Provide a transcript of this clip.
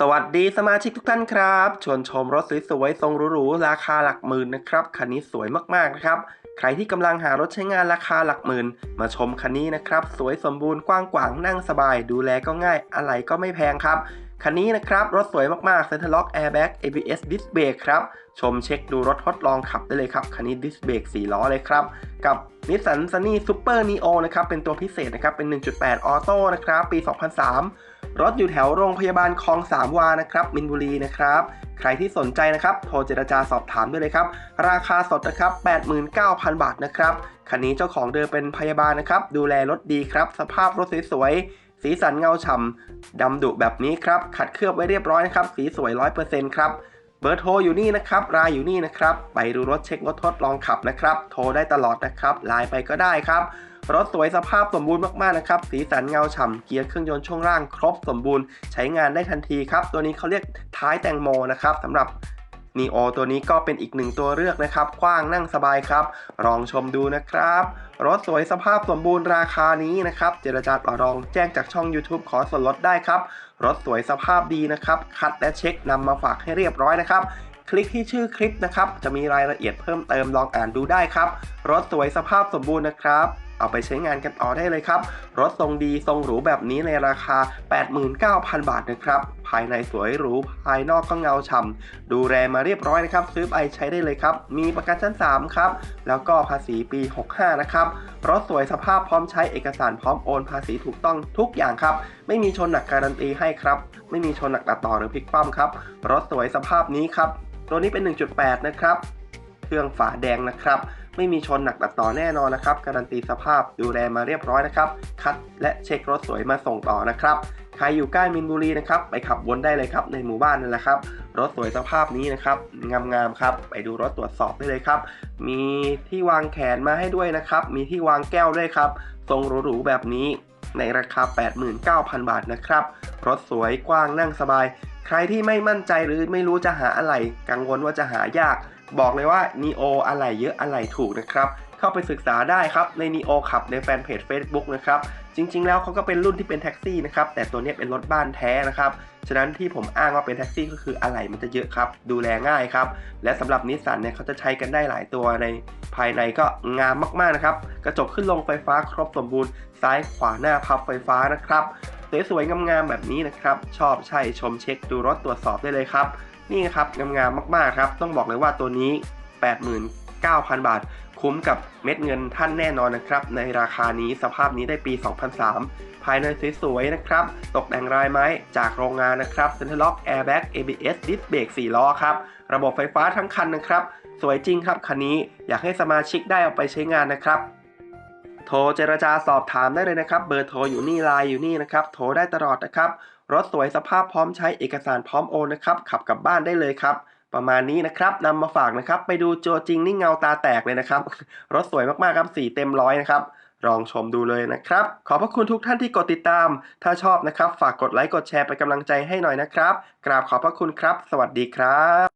สวัสดีสมาชิกทุกท่านครับ ชวนชมรถสวยๆทรงหรูๆราคาหลักหมื่นนะครับ คันนี้สวยมากๆนะครับ ใครที่กำลังหารถใช้งานราคาหลักหมื่น มาชมคันนี้นะครับ สวยสมบูรณ์กว้างขวางนั่งสบาย ดูแลก็ง่าย อะไรก็ไม่แพงครับ คันนี้นะครับ รถสวยมากๆ Center Lock Airbag ABS Disc Brake ครับ ชมเช็คดูรถทดลองขับได้เลยครับ คันนี้ Disc Brake 4 ล้อเลยครับ กับ Nissan Sunny Super Neo นะครับ เป็นตัวพิเศษนะครับ เป็น 1.8 ออโต้นะครับ ปี 2003 รถอยู่แถวโรงพยาบาลคลองสามวานะครับมินบุรีนะครับ ใครที่สนใจนะครับ โทรเจรจาสอบถามได้เลยครับ ราคาสดนะครับ 89,000 บาทนะครับ คันนี้เจ้าของเดิมเป็นพยาบาลนะครับ ดูแลรถดีครับ สภาพรถสวยๆ สีสันเงาฉ่ำดำดุแบบนี้ครับ ขัดเคลือบไว้เรียบร้อยนะครับ สีสวย 100%ครับ เบอร์โทรอยู่นี่นะครับ รายอยู่นี่นะครับ ไปดูรถเช็ครถทดลองขับนะครับ โทรได้ตลอดนะครับ ไลน์ไปก็ได้ครับ รถสวยสภาพสมบูรณ์มากๆนะครับ สีสันเงาฉ่ำ เกียร์เครื่องยนต์ช่วงล่างครบสมบูรณ์ ใช้งานได้ทันทีครับ ตัวนี้เขาเรียกท้ายแตงโมนะครับสำหรับ n ีโอตัวนี้ก็เป็นอีกหนึ่งตัวเลือกนะครับ กว้างนั่งสบายครับ ลองชมดูนะครับ รถสวยสภาพสมบูรณ์ราคานี้นะครับ เจรจาต่อรองแจ้งจากช่อง YouTube ขอส่วนลดได้ครับ รถสวยสภาพดีนะครับ คัดและเช็คนำมาฝากให้เรียบร้อยนะครับคลิกที่ชื่อคลิปนะครับ จะมีรายละเอียดเพิ่มเติมลองอ่านดูได้ครับ รถสวยสภาพสมบูรณ์นะครับ เอาไปใช้งานกันต่อได้เลยครับ รถทรงดีทรงหรูแบบนี้ในราคา 89,000 บาทนะครับ ภายในสวยหรู ภายนอกก็เงาฉ่ำดูแลมาเรียบร้อยนะครับ ซื้อไปใช้ได้เลยครับ มีประกันชั้น 3 ครับ แล้วก็ภาษีปี 65 นะครับ รถสวยสภาพพร้อมใช้เอกสารพร้อมโอน ภาษีถูกต้องทุกอย่างครับ ไม่มีชนหนักการันตีให้ครับ ไม่มีชนหนักตัดต่อหรือพลิกคว่ำครับ รถสวยสภาพนี้ครับ ตัวนี้เป็น 1.8 นะครับ เครื่องฝาแดงนะครับ ไม่มีชนหนักตัดต่อแน่นอนนะครับ การันตีสภาพดูแลมาเรียบร้อยนะครับ คัดและเช็ครถสวยมาส่งต่อนะครับใครอยู่ใกล้มินบุรีนะครับไปขับวนได้เลยครับในหมู่บ้านนั่นแหละครับ รถสวยสภาพนี้นะครับงามๆครับ ไปดูรถตรวจสอบได้เลยครับ มีที่วางแขนมาให้ด้วยนะครับ มีที่วางแก้วด้วยครับ ทรงหรูๆแบบนี้ในราคา 89,000 บาทนะครับ รถสวยกว้างนั่งสบาย ใครที่ไม่มั่นใจหรือไม่รู้จะหาอะไร กังวลว่าจะหายาก บอกเลยว่า Neo อะไรเยอะอะไรถูกนะครับเข้าไปศึกษาได้ครับใน Neo ขับในแฟนเพจ Facebook นะครับจริง ๆ แล้วเขาก็เป็นรุ่นที่เป็นแท็กซี่นะครับแต่ตัวนี้เป็นรถบ้านแท้นะครับฉะนั้นที่ผมอ้างว่าเป็นแท็กซี่ก็คืออะไรมันจะเยอะครับ ดูแลง่ายครับ และสำหรับนิสสันเนี่ยเขาจะใช้กันได้หลายตัวในภายในก็งามมากๆนะครับ กระจกขึ้นลงไฟฟ้าครบสมบูรณ์ ซ้ายขวาหน้าพับไฟฟ้านะครับสวยๆงามๆแบบนี้นะครับ ชอบใช่ชมเช็คดูรถตรวจสอบได้เลยครับ นี่ครับงามๆมากๆครับ ต้องบอกเลยว่าตัวนี้ 89,000 บาท คุ้มกับเม็ดเงินท่านแน่นอนนะครับ ในราคานี้สภาพนี้ได้ปี 2003 ภายในสวยๆนะครับ ตกแต่งลายไม้จากโรงงานนะครับ Center Lock Airbag ABS Disc Brake 4ล้อครับ ระบบไฟฟ้าทั้งคันนะครับ สวยจริงครับคันนี้อยากให้สมาชิกได้เอาไปใช้งานนะครับ โทรเจรจาสอบถามได้เลยนะครับ เบอร์โทรอยู่นี่ไลน์อยู่นี่นะครับ โทรได้ตลอดนะครับ รถสวยสภาพพร้อมใช้เอกสารพร้อมโอนนะครับ ขับกลับบ้านได้เลยครับ ประมาณนี้นะครับนำมาฝากนะครับ ไปดูตัวจริงนี่เงาตาแตกเลยนะครับ รถสวยมากๆครับสีเต็มร้อยนะครับลองชมดูเลยนะครับ ขอบพระคุณทุกท่านที่กดติดตาม ถ้าชอบนะครับ ฝากกดไลค์กดแชร์เป็นกำลังใจให้หน่อยนะครับ กราบขอบพระคุณครับ สวัสดีครับ